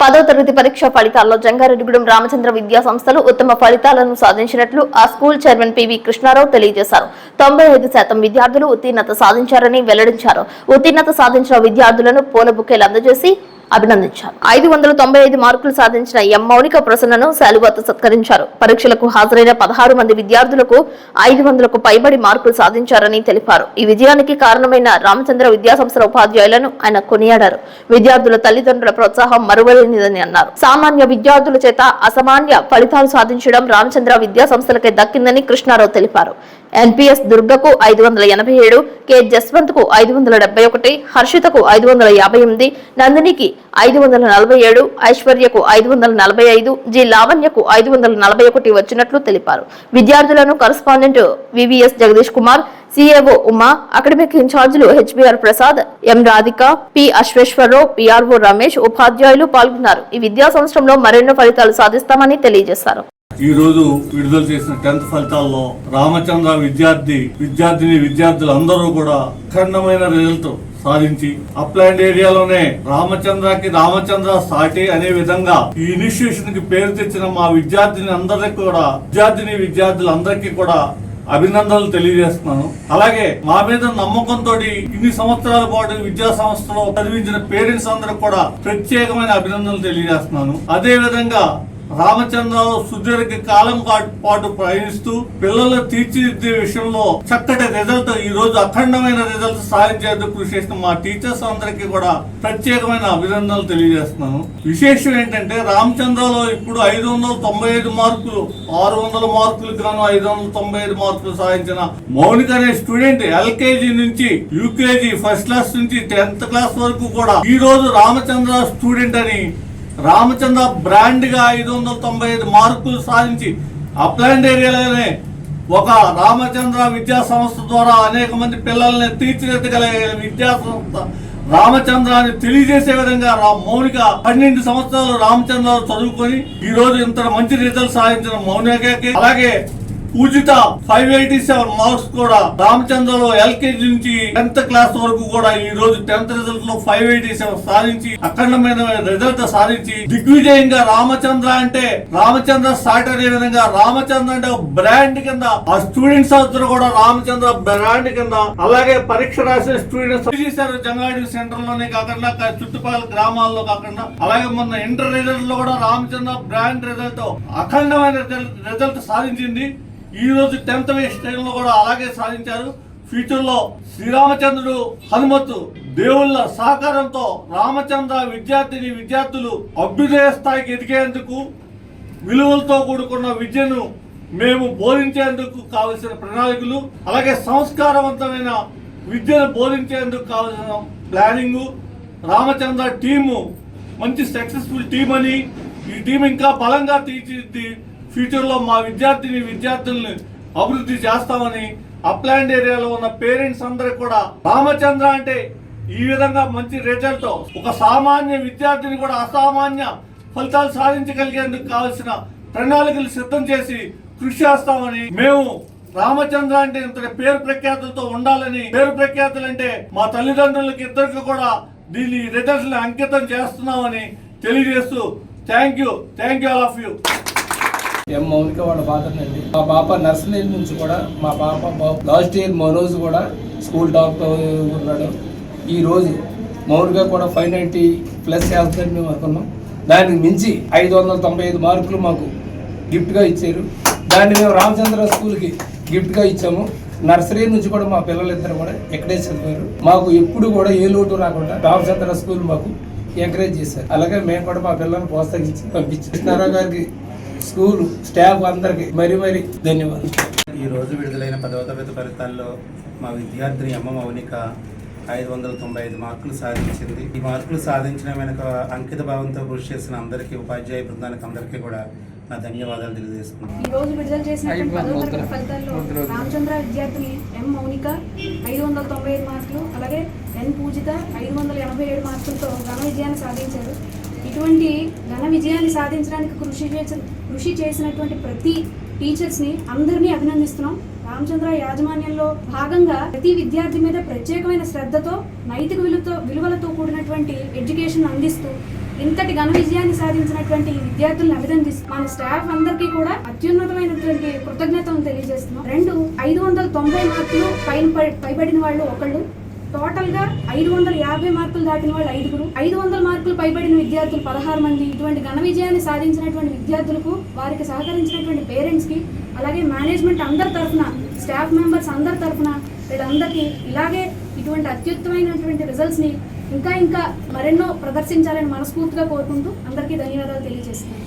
పదో తరగతి పరీక్ష ఫలితాల్లో జంగారెడ్డిగూడెం రామచంద్ర విద్యా సంస్థలు ఉత్తమ ఫలితాలను సాధించినట్లు ఆ స్కూల్ చైర్మన్ పివి కృష్ణారావు తెలియజేశారు. తొంభై ఐదు శాతం విద్యార్థులు ఉత్తీర్ణత సాధించారని వెల్లడించారు. ఉత్తీర్ణత సాధించిన విద్యార్థులను పూల బుకేలు అందజేసి అభినందించారు. ఐదు వందల తొంభై ఐదు మార్కులు సాధించిన ఎం మౌనిక ప్రసన్నను శాలువాతో సత్కరించారు. పరీక్షలకు హాజరైన పదహారు మంది విద్యార్థులకు ఐదు వందలకు పైబడి మార్కులు సాధించారని తెలిపారు. ఈ విజయానికి కారణమైన రామచంద్ర విద్యాసంస్థల ఉపాధ్యాయులను ఆయన కొనియాడారు. విద్యార్థుల తల్లిదండ్రుల ప్రోత్సాహం మరువలేనిదని అన్నారు. సామాన్య విద్యార్థుల చేత అసామాన్య ఫలితాలు సాధించడం రామచంద్ర విద్యాసంస్థలకే దక్కిందని కృష్ణారావు తెలిపారు. ఎన్పిఎస్ దుర్గకు ఐదు వందల ఎనభై ఏడు కె జస్వంత్కు ఐదు వందల డెబ్బై ఒకటి హర్షితకు ఐదు వందల యాభై ఎనిమిది నందినికి ఐదు వందల నలభై ఏడు ఐశ్వర్యకు ఐదు వందల నలభై ఐదు జి లావణ్యకు ఐదు వందల నలభై ఒకటి వచ్చినట్లు తెలిపారు. విద్యార్థులను correspondent VVS Jagadish Kumar CAO Uma academic ఇన్ఛార్జీలు HBR Prasad M Radhika P Ashweswararao PRO Ramesh ఉపాధ్యాయులు పాల్గొన్నారు. ఈ విద్యా సంవత్సరంలో మరెన్నో ఫలితాలు సాధిస్తామని తెలియజేశారు. ఈ రోజు విడుదల చేసిన టెన్త్ ఫలితాల్లో రామచంద్ర విద్యార్థి విద్యార్థిని విద్యార్థులు అందరూ కూడా అఖండమైన రిజల్ట్ సాధించి అప్లాండ్ ఏరియాలోనే రామచంద్రకి రామచంద్ర సాటి అనే విధంగా ఈ ఇనిషియేషన్కి పేరు తెచ్చిన మా విద్యార్థిని అందరికి కూడా విద్యార్థిని విద్యార్థులందరికీ కూడా అభినందనలు తెలియజేస్తున్నాను. అలాగే మా మీద నమ్మకంతో ఇన్ని సంవత్సరాల పాటు విద్యా సంస్థలో చదివించిన పేరెంట్స్ అందరికి కూడా ప్రత్యేకమైన అభినందనలు తెలియజేస్తున్నాను. అదే విధంగా రామచంద్రరావు సుదీర్ఘ కాలం పాటు- పాటు ప్రయాణిస్తూ పిల్లలు తీర్చిదిద్దే విషయంలో చక్కటి రిజల్ట్ ఈ రోజు అఖండమైన రిజల్ట్ సాధించేందుకు కృషి చేసిన మా టీచర్స్ అందరికీ కూడా ప్రత్యేకమైన అభినందనలు తెలియజేస్తున్నాను. విశేషం ఏంటంటే రామచంద్రరావు ఇప్పుడు ఐదు వందల తొంభై ఐదు మార్కులు ఆరు వందల మార్కులు గాను ఐదు వందల తొంభై ఐదు మార్కులు సాధించిన మౌనిక అనే స్టూడెంట్ ఎల్కేజీ నుంచి యూకేజీ ఫస్ట్ క్లాస్ నుంచి టెన్త్ క్లాస్ వరకు కూడా ఈ రోజు రామచంద్ర స్టూడెంట్ అని రామచంద్ర బ్రాండ్గా ఐదు వందల తొంభై ఐదు మార్కులు సాధించి అప్లాండ్ ఏరియాలోనే ఒక రామచంద్ర విద్యా సంస్థ ద్వారా అనేక మంది పిల్లల్ని తీర్చిదిద్దగలిగే విద్యా సంస్థ రామచంద్ర అని తెలియజేసే విధంగా మౌనిక పన్నెండు సంవత్సరాలు రామచంద్ర చదువుకొని ఈ రోజు ఇంత మంచి రిజల్ట్ సాధించిన మౌనికకి అలాగే Poojitha five eighty seven marks కూడా రామచంద్రలో ఎల్కేజీ నుంచి టెన్త్ క్లాస్ వరకు కూడా ఈ రోజు టెన్త్ రిజల్ట్లో ఫైవ్ ఎయిటీ సెవెన్ సాధించి అఖండమైన రిజల్ట్ సాధించి దిగ్విజయంగా రామచంద్ర అంటే రామచంద్ర స్టార్ట్ అనే విధంగా రామచంద్ర అంటే ఒక బ్రాండ్ కింద ఆ స్టూడెంట్స్ అందరూ కూడా రామచంద్ర బ్రాండ్ కింద అలాగే పరీక్ష రాసే స్టూడెంట్స్ చేశారు జంగాడి సెంటర్లోనే కాకుండా చుట్టుపక్కల గ్రామాల్లో కాకుండా అలాగే మొన్న ఇంటర్ రిజల్ట్లో కూడా రామచంద్ర బ్రాండ్ రిజల్ట్ అఖండమైన రిజల్ట్ సాధించింది. ఈ రోజు టెన్త్లో కూడా అలాగే సాధించారు. ఫ్యూచర్లో శ్రీరామచంద్రుడు హనుమతు దేవుళ్ళ సహకారంతో రామచంద్ర విద్యార్థిని విద్యార్థులు అభ్యుదయ స్థాయికి ఎదిగేందుకు విలువలతో కూడుకున్న విద్యను మేము బోధించేందుకు కావలసిన ప్రణాళికలు అలాగే సంస్కారవంతమైన విద్యను బోధించేందుకు కావలసిన ప్లానింగు రామచంద్ర టీము మంచి సక్సెస్ఫుల్ టీం అని ఈ టీం ఇంకా బలంగా తీర్చిదిద్ది ఫ్యూచర్లో మా విద్యార్థిని విద్యార్థుల్ని అభివృద్ధి చేస్తామని అప్లాండ్ ఏరియాలో ఉన్న పేరెంట్స్ అందరికి కూడా రామచంద్ర అంటే ఈ విధంగా మంచి రిజల్ట్ ఒక సామాన్య విద్యార్థిని కూడా అసామాన్య ఫలితాలు సాధించగలిగేందుకు కావలసిన ప్రణాళికలు సిద్ధం చేసి కృషి చేస్తామని మేము రామచంద్ర అంటే ఇంత పేరు ప్రఖ్యాతులతో ఉండాలని పేరు ప్రఖ్యాతులు అంటే మా తల్లిదండ్రులకి ఇద్దరికి కూడా దీని రిజల్ట్స్ అంకితం చేస్తున్నామని తెలియజేస్తూ thank you thank you all of you M Mounika వాళ్ళ ఫాదర్ అండి. మా పాప నర్సరీ నుంచి కూడా మా పాప లాస్ట్ ఇయర్ మనోజ్ కూడా స్కూల్ టాప్ ఉన్నాడు. ఈ రోజు మౌనిక కూడా ఫైవ్ నైంటీ ప్లస్ చేస్తారని మేము అనుకున్నాం. దానికి మించి ఐదు వందల తొంభై ఐదు మార్కులు మాకు గిఫ్ట్గా ఇచ్చారు. దాన్ని మేము రామచంద్ర స్కూల్కి గిఫ్ట్గా ఇచ్చాము. నర్సరీ నుంచి కూడా మా పిల్లలిద్దరు కూడా ఇక్కడే చదివారు మాకు ఎప్పుడు కూడా ఏ లోటు రాకుండా రామచంద్ర స్కూల్ మాకు ఎంకరేజ్ చేశారు. అలాగే మేము కూడా మా పిల్లల్ని ప్రోత్సహించి పంపించారు కృష్ణారావు గారికి స్కూల్ స్టాఫ్ అందరికి మరీ మరీ ధన్యవాదాలు. ఈ రోజు విడుదలైన పదవ తరగతి ఫలితాల్లో మా విద్యార్థిని అమ్మ మౌనిక ఐదు వందల తొంభై ఐదు మార్కులు సాధించింది. ఈ మార్కులు సాధించిన వెనుక అంకిత భావంతో కృషి చేసిన అందరికీ ఉపాధ్యాయ బృందానికి అందరికీ కూడా నా ధన్యవాదాలు తెలియజేస్తున్నాను ఈ రోజు విడుదల చేసినటువంటి పదో తరగతి ఫలితాల్లో రామచంద్ర విద్యార్థిని ఎం మౌనిక ఐదు వందల తొంభై ఐదు మార్కులు అలాగే ఎన్ పూజిత ఐదు వందల ఎనభై ఏడు మార్కులతో ఘన విజయాన్ని సాధించారు. ఇటువంటి ఘన విజయాన్ని సాధించడానికి కృషి చేసిన కృషి చేసినటువంటి ప్రతి టీచర్స్ని అందరినీ అభినందిస్తున్నాం. రామచంద్ర యాజమాన్యంలో భాగంగా ప్రతి విద్యార్థి మీద ప్రత్యేకమైన శ్రద్ధతో నైతిక విలువతో విలువలతో కూడినటువంటి ఎడ్యుకేషన్ అందిస్తూ ఇంతటి ఘన విజయాన్ని సాధించినటువంటి ఈ విద్యార్థులను అభినందిస్తూ మన స్టాఫ్ అందరికీ కూడా అత్యున్నతమైనటువంటి కృతజ్ఞతలు తెలియజేస్తున్నాం. రెండు ఐదు వందల తొంభై మార్కులు పైన పై- పైబడిన వాళ్ళు ఒకళ్ళు. టోటల్గా ఐదు వందల యాభై మార్కులు దాటిన వాళ్ళు ఐదుగురు. ఐదు వందల మార్కులు పైబడిన విద్యార్థులు పదహారు మంది. ఇటువంటి ఘన విజయాన్ని సాధించినటువంటి విద్యార్థులకు వారికి సహకరించినటువంటి పేరెంట్స్కి అలాగే మేనేజ్మెంట్ అందరి తరఫున స్టాఫ్ మెంబర్స్ అందరి తరఫున వీళ్ళందరికీ ఇలాగే ఇటువంటి అత్యుత్తమైనటువంటి రిజల్ట్స్ని ఇంకా ఇంకా మరెన్నో ప్రదర్శించాలని మనస్ఫూర్తిగా కోరుకుంటూ అందరికీ ధన్యవాదాలు తెలియజేస్తున్నాను.